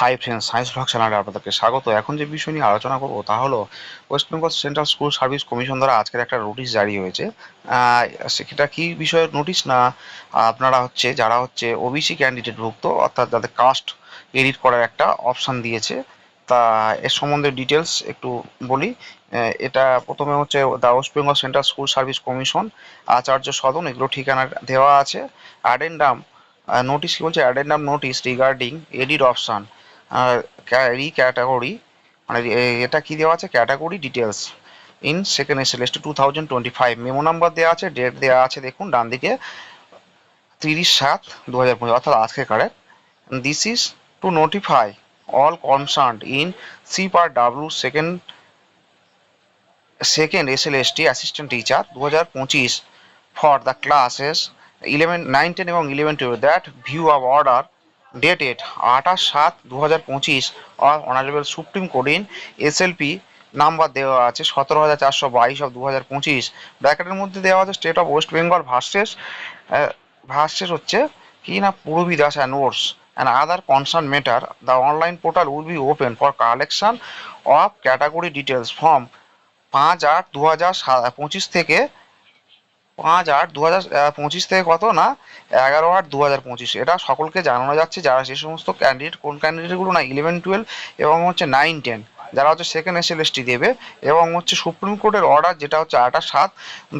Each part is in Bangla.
হাই ফ্রেন্ডস সায়েন্স ব্লগ চ্যানেলে আপনাদেরকে স্বাগত। এখন যে বিষয় নিয়ে আলোচনা করব তা হলো West Bengal Central School Service Commission দ্বারা আজকের একটা নোটিশ জারি হয়েছে। সেটা কি বিষয়ের নোটিশ না আপনারা হচ্ছে, যারা হচ্ছে ওবিসি ক্যান্ডিডেট ভুক্ত, অর্থাৎ যাদের কাস্ট এডিট করার একটা অপশান দিয়েছে, তা এর সম্বন্ধে ডিটেলস একটু বলি। এটা প্রথমে হচ্ছে the West Bengal Central School Service Commission Acharya Sadan, এগুলো ঠিকানা দেওয়া আছে। অ্যাডেন্ডাম নোটিশ কি বলছে? Addendum notice regarding edit option re category মানে এটা কি দেওয়া আছে? Category details in second S L S two thousand twenty five. Memo number দেওয়া আছে, ডেট দেওয়া আছে, দেখুন, ডান দিকে, তিরিশ সাত দু হাজার পঁচিশ অর্থাৎ আজকে correct this is to notify all concern in C per W second second S L S T assistant teacher দু হাজার পঁচিশ for the classes eleven nine ten এবং eleven twelve that view of order dated আঠাশ সাত দু হাজার পঁচিশ honourable Supreme Court in SLP number দেওয়া আছে সতেরো হাজার চারশো বাইশ অফ দু হাজার পঁচিশ ব্র্যাকেটের মধ্যে দেওয়া আছে state of West Bengal versus versus হচ্ছে কি না Purabi Das and ors and other concern matter the online portal will be open for collection of category details from পাঁচ আট দু হাজার পঁচিশ থেকে পাঁচ আট দু হাজার পঁচিশ থেকে কত না? এগারো আট দু হাজার পঁচিশ। এটা সকলকে জানানো যাচ্ছে যারা যে সমস্ত ক্যান্ডিডেট কোন ক্যান্ডিডেটগুলো না ইলেভেন টুয়েলভ এবং হচ্ছে নাইন টেন যারা হচ্ছে সেকেন্ড এস এল দেবে এবং হচ্ছে সুপ্রিম কোর্টের অর্ডার যেটা হচ্ছে আঠাশ সাত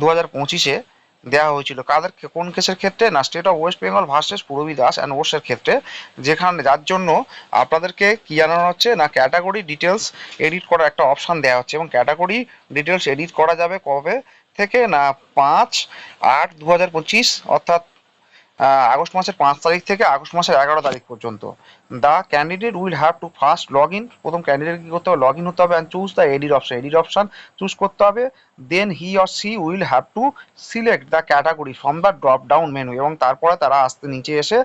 দু হাজার পঁচিশে দেওয়া হয়েছিল। কাদের কোন কেসের ক্ষেত্রে? না state of West Bengal versus Purabi Das and ওর্সের ক্ষেত্রে। যেখানে, যার জন্য আপনাদেরকে কী জানানো হচ্ছে? না ক্যাটাগরি ডিটেলস এডিট করার একটা অপশান দেওয়া হচ্ছে এবং ক্যাটাগরি ডিটেলস এডিট করা যাবে কবে? থেকে না, পাঁচ আট দু হাজার পঁচিশ, অর্থাৎ আগস্ট মাসের পাঁচ তারিখ থেকে আগস্ট মাসের এগারো তারিখ পর্যন্ত। The candidate will have to first log in প্রথম ক্যান্ডিডেট কী করতে হবে? লগ ইন হতে হবে and choose the edit option edit option choose করতে হবে। Then he or she will have to select the category from the drop down menu এবং তারপরে তারা আসতে নিচে এসে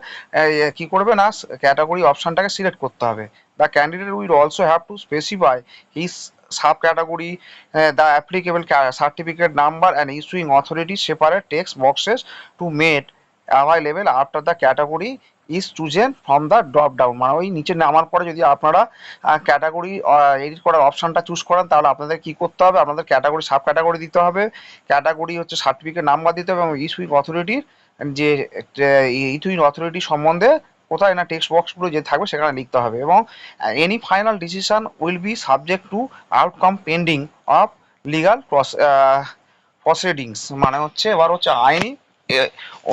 কি করবে না ক্যাটাগরি অপশনটাকে সিলেক্ট করতে হবে। The candidate will also have to specify his sub category the applicable certificate number and issuing authority authority separate boxes to made made after the category is chosen from the drop down. মানে ওই নিচে নামার পরে যদি আপনারা ক্যাটাগরি এডিট করার অপশানটা চুজ করেন, তাহলে আপনাদের কি করতে হবে? আপনাদের ক্যাটাগরি সাব ক্যাটাগরি দিতে হবে। ক্যাটাগরি হচ্ছে সার্টিফিকেট নাম্বার দিতে হবে এবং ইস্যুইং অথরিটির যে ইস্যুইং অথরিটি সম্বন্ধে কোথায় না টেক্সট বক্সগুলো যে থাকবে সেখানে লিখতে হবে এবং any final decision will be subject to outcome pending of legal proceedings মানে হচ্ছে এবার হচ্ছে আইনি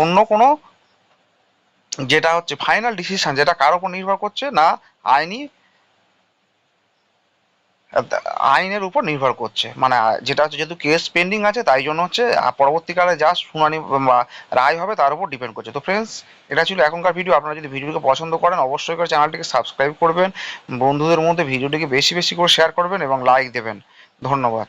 অন্য কোনো যেটা হচ্ছে ফাইনাল ডিসিশন যেটা কার উপর নির্ভর করছে না আইনি আইনের উপর নির্ভর করছে। মানে যেটা হচ্ছে যেহেতু কেস পেন্ডিং আছে, তাই জন্য হচ্ছে পরবর্তীকালে যা শুনানি বা রায় হবে তার উপর ডিপেন্ড করছে। তো ফ্রেন্ডস এটা ছিল এখনকার ভিডিও আপনারা যদি ভিডিওটিকে পছন্দ করেন, অবশ্যই করে চ্যানেলটিকে সাবস্ক্রাইব করবেন। বন্ধুদের মধ্যে ভিডিওটিকে বেশি বেশি করে শেয়ার করবেন এবং লাইক দেবেন। ধন্যবাদ।